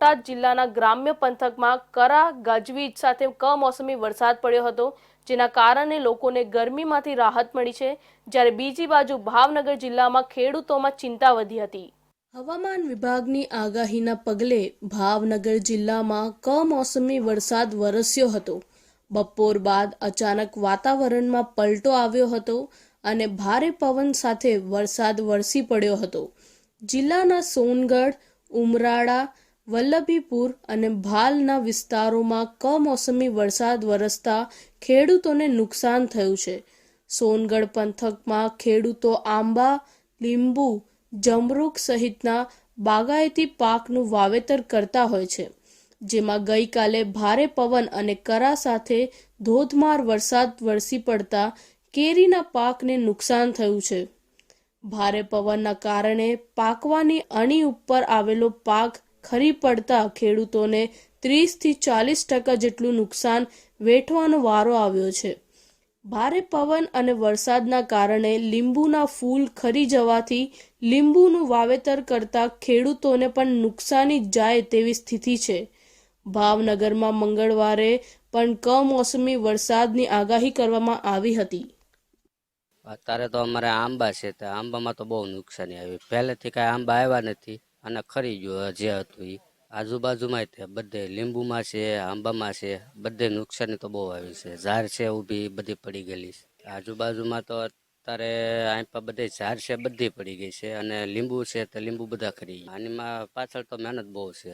બોટાદ જિલ્લાના ગ્રામ્ય પંથકમાં કરા, ગાજવીજ સાથે કમોસમી વરસાદ પડ્યો હતો, જેના કારણે લોકોને ગરમીમાંથી રાહત મળી છે, જ્યારે બીજી બાજુ ભાવનગર જિલ્લામાં ખેડૂતોમાં ચિંતા વધી હતી. હવામાન વિભાગની આગાહીના પગલે ભાવનગર જિલ્લામાં કમોસમી વરસાદ વરસ્યો હતો. બપોર બાદ અચાનક વાતાવરણમાં પલટો આવ્યો હતો અને ભારે પવન સાથે વરસાદ વરસી પડ્યો હતો. જિલ્લાના સોનગઢ, ઉમરાળા વલ્લભીપુર અને ભાલના વિસ્તારોમાં કમોસમી વરસાદ વરસતા ખેડૂતોને નુકસાન થયું છે. સોનગઢ પંથકમાં ખેડૂતો આંબા, લીંબુ, જમરૂક સહિતના બાગાયતી પાકનું વાવેતર કરતા હોય છે. જેમાં ગઈકાલે ભારે પવન અને કરા સાથે ધોધમાર વરસાદ વરસી પડતા કેરીના પાકને નુકસાન થયું છે. ભારે પવનના કારણે પાકવાની અણી ઉપર આવેલો પાક ખરી પડતા ખેડૂતોને ત્રીસથી ચાલીસ ટકા જેટલું નુકસાન વેઠવાનો વારો આવ્યો છે. ભારે પવન અને વરસાદના કારણે લીંબુના ફૂલ ખરી જવાથી લીંબુનું વાવેતર કરતા ખેડૂતોને પણ નુકસાની જાય તેવી સ્થિતિ છે. ભાવનગરમાં મંગળવારે પણ કમોસમી વરસાદની આગાહી કરવામાં આવી હતી. અત્યારે તો અમારે આંબા છે, તો આંબામાં તો બહુ નુકસાની આવી. પહેલેથી કાંઈ આંબા આવ્યા નથી. અને ખરી ગયો જે હતું એ આજુબાજુમાં તે બધે લીંબુમાં છે, આંબામાં છે, બધે નુકસાની તો બહુ આવી છે. ઝાડ છે ઊભી બધી પડી ગયેલી છે. આજુબાજુમાં તો અત્યારે આંપા બધે ઝાડ છે, બધી પડી ગઈ છે અને લીંબુ છે તો લીંબુ બધા ખરી આનીમાં પાછળ તો મહેનત બહુ છે.